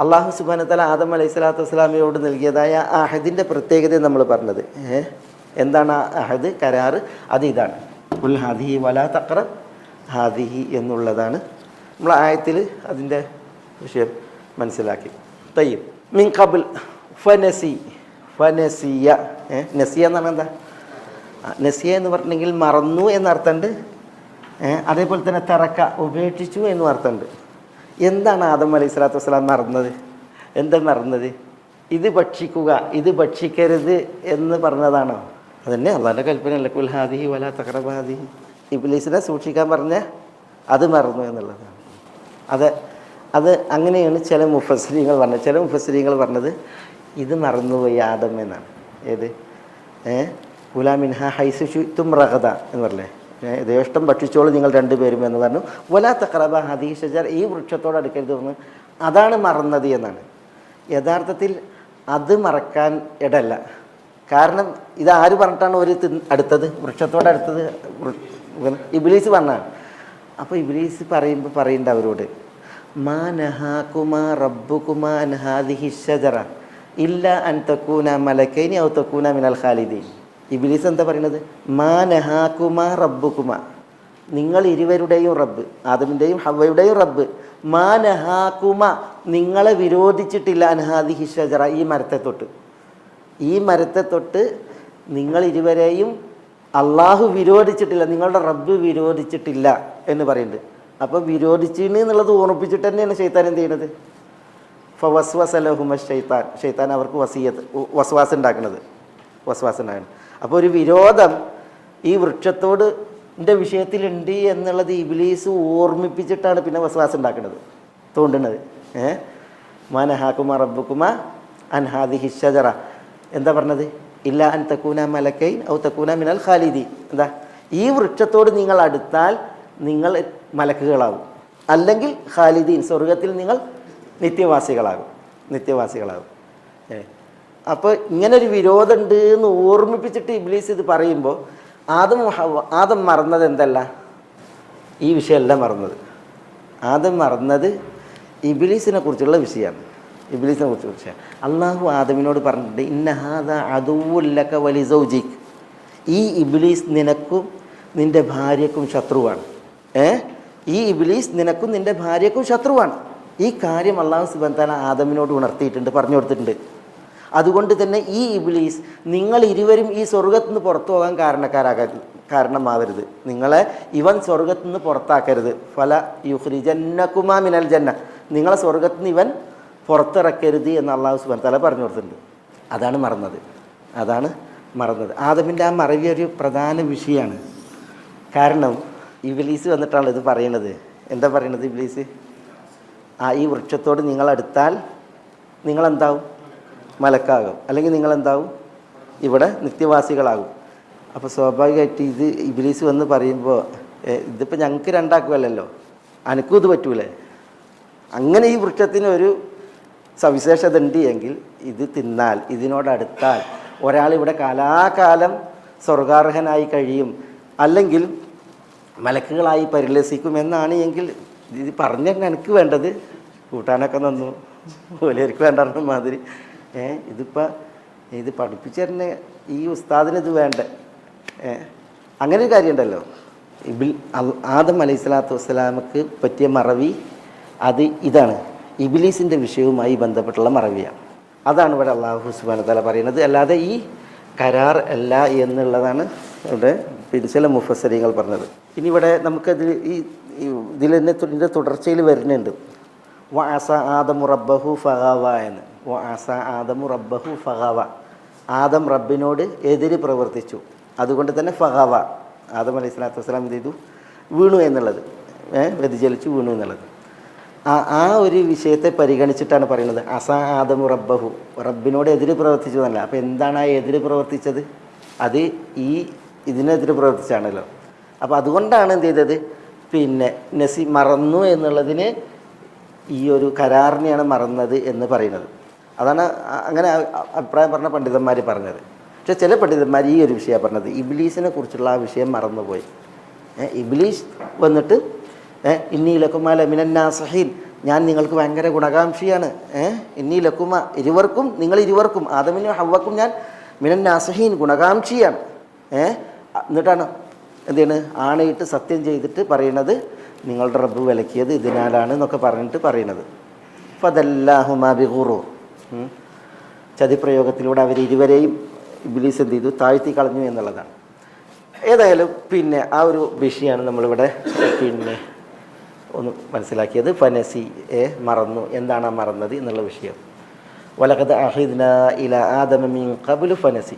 അള്ളാഹു സുബാനത്തല ആദം അലൈഹി സ്വലാത്തു വസ്സലാമയോട് നൽകിയതായ അഹദിന്റെ പ്രത്യേകത നമ്മൾ പറഞ്ഞത്. എന്താണ് ആ അഹദ്? കരാറ്? അത് ഇതാണ്. ഉൽ ഹാദിഹി വലാ തക്ര ഹാദിഹി എന്നുള്ളതാണ്. നമ്മൾ ആയത്തിൽ അതിന്റെ വിഷയം മനസ്സിലാക്കി. തയ്യം. മിൻ കബിൾ ഫനസി. ഫനസിയ. നസിയ എന്ന് പറഞ്ഞാൽ എന്താ? നസിയ എന്ന് പറഞ്ഞെങ്കിൽ മറന്നു എന്നർത്ഥമുണ്ട്. അതേപോലെ തന്നെ തറക്ക ഉപേക്ഷിച്ചു എന്നും അർത്ഥമുണ്ട് എന്താണ് ആദം അലൈഹി സ്വലാത്തു വസ്സലാം നടന്നത് എന്താ നടന്നത് ഇത് ഭക്ഷിക്കുക ഇത് ഭക്ഷിക്കരുത് എന്ന് പറഞ്ഞതാണോ? അതന്നെ അള്ളാന്റെ കൽപ്പനയല്ല കുൽഹാദി വല തകറബാദി ഇബ്ലീസിനെ സൂക്ഷിക്കാൻ പറഞ്ഞ അത് മറന്നു എന്നുള്ളതാണ്. അത് അത് അങ്ങനെയാണ് ചില മുഫസ്രീങ്ങൾ പറഞ്ഞത്. ചില മുഫസ്രീങ്ങൾ പറഞ്ഞത് ഇത് മറന്നുപോയി ആദം എന്നാണ്. ഏത്? ഏ? ഗുലാമിൻഹ ഹൈസു തും റഹദ എന്ന് പറഞ്ഞേ ദേഷ്ടം ഭക്ഷിച്ചോളൂ നിങ്ങൾ രണ്ടുപേരും എന്ന് പറഞ്ഞു. വലാ തക്രബ ഹദീഷർ ഈ വൃക്ഷത്തോട് അടുക്കരുത് എന്ന് അതാണ് മറന്നത് എന്നാണ്. യഥാർത്ഥത്തിൽ അത് മറക്കാൻ ഇടല്ല കാരണം ഇത് ആര് പറഞ്ഞിട്ടാണ് ഒരു അടുത്തത്? വൃക്ഷത്തോട് അടുത്തത് ഇബിലീസ് പറഞ്ഞാണ് അപ്പോൾ ഇബിലീസ് പറയുമ്പോൾ പറയണ്ട അവരോട്. മാ നഹാകുമാ റബ്ബുകുമാ അൻഹാദിഹി ഷജറ ഇല്ല അൻ തക്കൂന മലക്കൈനി ഔ തക്കൂന മിനൽ ഖാലിദീൻ. ഇബിലീസ് എന്താ പറയണത്? മാ നഹാകുമാ റബ്ബുകുമാ. നിങ്ങൾ ഇരുവരുടെയും റബ്ബ് ആദമിന്റെയും ഹവയുടെയും റബ്ബ്. മാ നഹാക്കുമ നിങ്ങളെ വിരോധിച്ചിട്ടില്ല അനഹാദി ഷജറ ഈ മരത്തെ തൊട്ട്. ഈ മരത്തെ തൊട്ട് നിങ്ങൾ ഇരുവരെയും അള്ളാഹു വിരോധിച്ചിട്ടില്ല നിങ്ങളുടെ റബ്ബ് വിരോധിച്ചിട്ടില്ല എന്ന് പറയുന്നുണ്ട്. അപ്പോൾ വിരോധിച്ചിന് എന്നുള്ളത് ഓർമ്മിപ്പിച്ചിട്ട് തന്നെയാണ് ഷെയ്ത്താൻ എന്ത് ചെയ്യുന്നത് ഫവസ്വസലഹുമ ഷെയ്ത്താൻ ഷെയ്ത്താൻ അവർക്ക് വസീയത്ത് ഉ- വസ്വാസ് ഉണ്ടാക്കുന്നത് വസ്വാസ് ഉണ്ടാക്കുന്നത് അപ്പോൾ ഒരു വിരോധം ഈ വൃക്ഷത്തോട് എന്റെ വിഷയത്തിലുണ്ട് എന്നുള്ളത് ഇബിലീസ് ഓർമ്മിപ്പിച്ചിട്ടാണ് പിന്നെ വസവാസം ഉണ്ടാക്കുന്നത്. തോണ്ടുന്നത്. ഏ? മനഹാക്കുമ റബ്ബുക്കുമ അൻഹാദി ഹിഷജറ എന്താ പറഞ്ഞത്? ഇല്ല അൻ തക്കൂന മലക്കൈൻ ഔ തക്കൂന മിനൽ ഖാലിദി. എന്താ? ഈ വൃക്ഷത്തോട് നിങ്ങൾ അടുത്താൽ നിങ്ങൾ മലക്കുകളാകും അല്ലെങ്കിൽ ഖാലിദീൻ സ്വർഗത്തിൽ നിങ്ങൾ നിത്യവാസികളാകും. നിത്യവാസികളാകും. ഏ? അപ്പോൾ ഇങ്ങനെ ഒരു വിരോധമുണ്ട് എന്ന് ഓർമ്മിപ്പിച്ചിട്ട് ഇബ്ലീസ് ഇത് പറയുമ്പോൾ ആദം ആദം മറന്നത് എന്തല്ല? ഈ വിഷയമല്ല മറന്നത്. ആദം മറന്നത് ഇബിലീസിനെ കുറിച്ചുള്ള വിഷയമാണ് ഇബിലീസിനെ കുറിച്ച് വിഷയം അള്ളാഹു ആദമിനോട് പറഞ്ഞിട്ടുണ്ട് ഇന്നഹാദ വലി സൗജിക്. ഈ ഇബിലീസ് നിനക്കും നിന്റെ ഭാര്യക്കും ശത്രുവാണ്. ഏ? ഈ ഇബിലീസ് നിനക്കും നിന്റെ ഭാര്യക്കും ശത്രുവാണ്. ഈ കാര്യം അള്ളാഹു സുബന്താല ആദമിനോട് ഉണർത്തിയിട്ടുണ്ട് പറഞ്ഞു കൊടുത്തിട്ടുണ്ട്. അതുകൊണ്ട് തന്നെ ഈ ഇബ്ലീസ് നിങ്ങൾ ഇരുവരും ഈ സ്വർഗത്തു നിന്ന് പുറത്തു പോകാൻ കാരണക്കാരാകരുത് കാരണമാവരുത്. നിങ്ങളെ ഇവൻ സ്വർഗത്തു നിന്ന് പുറത്താക്കരുത്. ഫല യുഹ്രി ജന്നകുമാ മിനൽ ജന്ന. നിങ്ങളെ സ്വർഗത്തു നിന്ന് ഇവൻ പുറത്തിറക്കരുത് എന്ന് അള്ളാഹു സുബാൻ തല പറഞ്ഞു കൊടുത്തിട്ടുണ്ട്. അതാണ് മറന്നത്. അതാണ് മറന്നത്. ആദമിന്റെ ആ മറവി ഒരു പ്രധാന വിഷയമാണ് കാരണം ഇബ്ലീസ് വന്നിട്ടാണ് ഇത് പറയണത്. എന്താ പറയണത് ഇബ്ലീസ്? ആ ഈ വൃക്ഷത്തോട് നിങ്ങൾ അടുത്താൽ നിങ്ങളെന്താവും? മലക്കാകും. അല്ലെങ്കിൽ നിങ്ങൾ എന്താവും ഇവിടെ നിത്യവാസികളാകും. അപ്പോൾ സ്വാഭാവികമായിട്ട് ഇത് ഇബിലീസ് വന്ന് പറയുമ്പോൾ ഇതിപ്പോൾ ഞങ്ങൾക്ക് രണ്ടാക്കുമല്ലോ അനക്കും ഇത് പറ്റൂലേ? അങ്ങനെ ഈ വൃക്ഷത്തിന് ഒരു സവിശേഷത ഉണ്ട് എങ്കിൽ ഇത് തിന്നാൽ ഇതിനോടടുത്താൽ ഇവിടെ കാലാകാലം സ്വർഗാർഹനായി കഴിയും. അല്ലെങ്കിൽ മലക്കുകളായി പരിലസിക്കും എന്നാണ് എങ്കിൽ ഇത് പറഞ്ഞ എനിക്ക് വേണ്ടത്. കൂട്ടാനൊക്കെ നന്നു. ഓലിയർക്ക് വേണ്ടെന്ന മാതിരി. ഏ ഇതിപ്പോൾ ഇത് പഠിപ്പിച്ചു ഈ ഉസ്താദിന് ഇത് വേണ്ട. ഏ അങ്ങനെ ഒരു കാര്യമുണ്ടല്ലോ ഇബിൽ ആദം അലൈഹി സ്വലാത്തു വസ്സലാമക്ക് പറ്റിയ മറവി അത് ഇതാണ്. ഇബിലീസിന്റെ വിഷയവുമായി ബന്ധപ്പെട്ടുള്ള മറവിയാണ് അതാണ് ഇവിടെ അള്ളാഹു ഹുസ്ബാൻ തല പറയുന്നത്. അല്ലാതെ ഈ കരാർ അല്ല എന്നുള്ളതാണ് ഇവിടെ പിന്നെ ചില മുഫസരികൾ പറഞ്ഞത്. ഇനി ഇവിടെ നമുക്കതിൽ ഈ ഇതിൽ തന്നെ തുടർച്ചയിൽ വരുന്നുണ്ട്. വാസ ആദമു റബ്ബഹു ഫഹാവ എന്ന്. വാസ ആദമു റബ്ബഹു ഫഹവ ആദം റബ്ബിനോട് എതിര് പ്രവർത്തിച്ചു. അതുകൊണ്ട് തന്നെ ഫഹവ ആദം അലൈഹി സ്വലാത്തു വസ്സലാം എന്ത് ചെയ്തു? വീണു എന്നുള്ളത്. വ്യതിചലിച്ചു വീണു എന്നുള്ളത്. ആ ആ ഒരു വിഷയത്തെ പരിഗണിച്ചിട്ടാണ് പറയുന്നത്. അസ ആദമു റബ്ബഹു. റബ്ബിനോട് എതിര് പ്രവർത്തിച്ചു എന്നല്ല അപ്പോൾ എന്താണ് ആ എതിര് പ്രവർത്തിച്ചത്? അത് ഈ ഇതിനെതിര് പ്രവർത്തിച്ചാണല്ലോ. അപ്പോൾ അതുകൊണ്ടാണ് എന്ത് ചെയ്തത്? പിന്നെ നസി മറന്നു എന്നുള്ളതിന് ഈ ഒരു കരാറിനെയാണ് മറന്നത് എന്ന് പറയുന്നത്. അതാണ് അങ്ങനെ അഭിപ്രായം പറഞ്ഞ പണ്ഡിതന്മാർ പറഞ്ഞത്. പക്ഷേ ചില പണ്ഡിതന്മാർ ഈ ഒരു വിഷയമാണ് പറഞ്ഞത്. ഇബ്ലീസിനെ കുറിച്ചുള്ള ആ വിഷയം മറന്നുപോയി. ഇബിലീസ് വന്നിട്ട് ഇന്നീലക്കുമാല മിനന്നാസഹീൻ ഞാൻ നിങ്ങൾക്ക് ഭയങ്കര ഗുണകാംക്ഷിയാണ്. ഇന്നീ ലക്കുമ ഇരുവർക്കും നിങ്ങൾ ഇരുവർക്കും ആദമിനും ഹവ്വക്കും ഞാൻ മിനൻ നാസഹീൻ ഗുണകാംക്ഷിയാണ്. എന്നിട്ടാണ് എന്താണ് ആണയിട്ട് സത്യം ചെയ്തിട്ട് പറയണത് നിങ്ങളുടെ റബ്ബ് വിലക്കിയത് ഇതിനാലാണ് എന്നൊക്കെ പറഞ്ഞിട്ട് പറയണത്. അപ്പം അതെല്ലാഹുമാ ബിഹുറൂർ ചതിപ്രയോഗത്തിലൂടെ അവർ ഇരുവരെയും ഇബിലീസ് എന്ത് ചെയ്തു? താഴ്ത്തി കളഞ്ഞു എന്നുള്ളതാണ്. ഏതായാലും പിന്നെ ആ ഒരു വിഷയമാണ് നമ്മളിവിടെ പിന്നെ ഒന്ന് മനസ്സിലാക്കിയത്. ഫനസി എ മറന്നു. എന്താണ് ആ മറന്നത് എന്നുള്ള വിഷയം. വലകത് അഹിദ്ന ഇല ആദമ കബുലു ഫനസി.